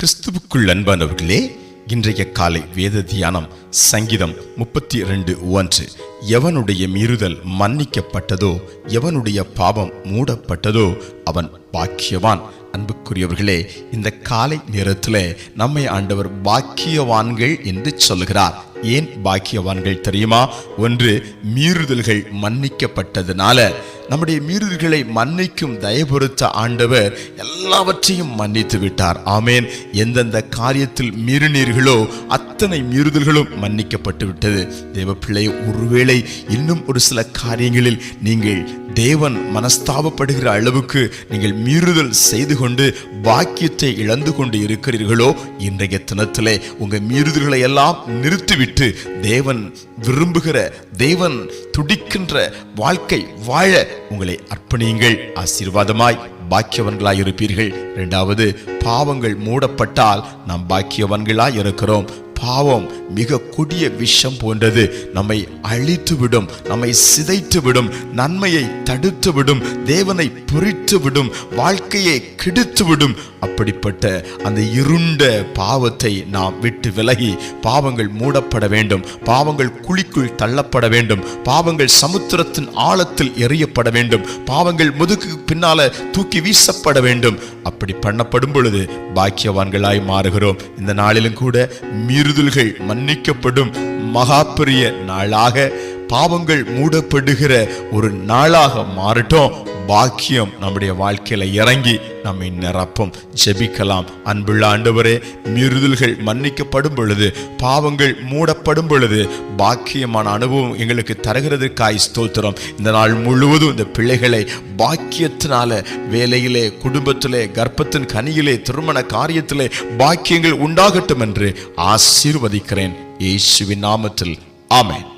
கிறிஸ்துவுக்குள் அன்பானவர்களே இன்றைய காலை வேத தியானம் சங்கீதம் முப்பத்தி இரண்டு ஒன்று. எவனுடைய மீறுதல் மன்னிக்கப்பட்டதோ எவனுடைய பாவம் மூடப்பட்டதோ அவன் பாக்கியவான். அன்புக்குரியவர்களே இந்த காலை நேரத்தில் நம்மை ஆண்டவர் பாக்கியவான்கள் என்று சொல்கிறார் ஏன் பாக்கியவான்கள் தெரியுமா? ஒன்று மீறுதல்கள் மன்னிக்கப்பட்டதுனால. நம்முடைய மீறல்களை மன்னிக்கும் தயபுறுத்த ஆண்டவர் எல்லாவற்றையும் மன்னித்து விட்டார். ஆமேன். எந்தெந்த காரியத்தில் மீறினீர்களோ அத்தனை மீறுதல்களும் மன்னிக்கப்பட்டு விட்டது. தேவ பிள்ளை ஒருவேளை இன்னும் ஒரு சில காரியங்களில் நீங்கள் தேவன் மனஸ்தாபப்படுகிற அளவுக்கு நீங்கள் மீறுதல் செய்து கொண்டு பாக்கியத்தை இழந்து கொண்டு இருக்கிறீர்களோ இன்றைய தினத்திலே உங்கள் மீறுதல்களை எல்லாம் நிறுத்திவிட்டு தேவன் விரும்புகிற தேவன் துடிக்கின்ற வாழ்க்கை வாழ உங்களை அர்ப்பணியுங்கள் ஆசீர்வாதமாய் பாக்கியவன்களாய் இருப்பீர்கள் இரண்டாவது பாவங்கள் மூடப்பட்டால் நாம் பாக்கியவன்களாய் இருக்கிறோம் பாவம் மிக கொடிய விஷம் போன்றது. நம்மை அழித்துவிடும் நம்மை சிதைத்துவிடும் நன்மையை தடுத்துவிடும் தேவனை பொறித்துவிடும் வாழ்க்கையை கெடுத்துவிடும். அப்படிப்பட்ட அந்த இருண்ட பாவத்தை நாம் விட்டு விலகி பாவங்கள் மூடப்பட வேண்டும் பாவங்கள் குழிக்குள் தள்ளப்பட வேண்டும் பாவங்கள் சமுத்திரத்தின் ஆழத்தில் எறியப்பட வேண்டும் பாவங்கள் முதுகுக்கு பின்னால தூக்கி வீசப்பட வேண்டும். அப்படி பண்ணப்படும் பொழுது பாக்கியவான்களாய் மாறுகிறோம். இந்த நாளிலும் கூட மீறுதல்கள் மன்னிக்கப்படும் மகா பெரிய நாளாக பாவங்கள் மூடப்படுகிற ஒரு நாளாக மாறட்டும். பாக்கியம் நம்முடைய வாழ்க்கையில இறங்கி நம்மை நிரப்பும். ஜெபிக்கலாம். அன்புள்ள ஆண்டவரே மீறுதல்கள் மன்னிக்கப்படும் பொழுது பாவங்கள் மூடப்படும் பொழுது பாக்கியமான அனுபவம் எங்களுக்கு தருகிறதுக்காய் ஸ்தோத்திரம். இந்த நாள் முழுவதும் இந்த பிள்ளைகளை பாக்கியத்தினால வேலையிலே குடும்பத்திலே கர்ப்பத்தின் கனியிலே திருமண காரியத்திலே பாக்கியங்கள் உண்டாகட்டும் என்று ஆசீர்வதிக்கிறேன். இயேசுவின் நாமத்தில். ஆமேன்.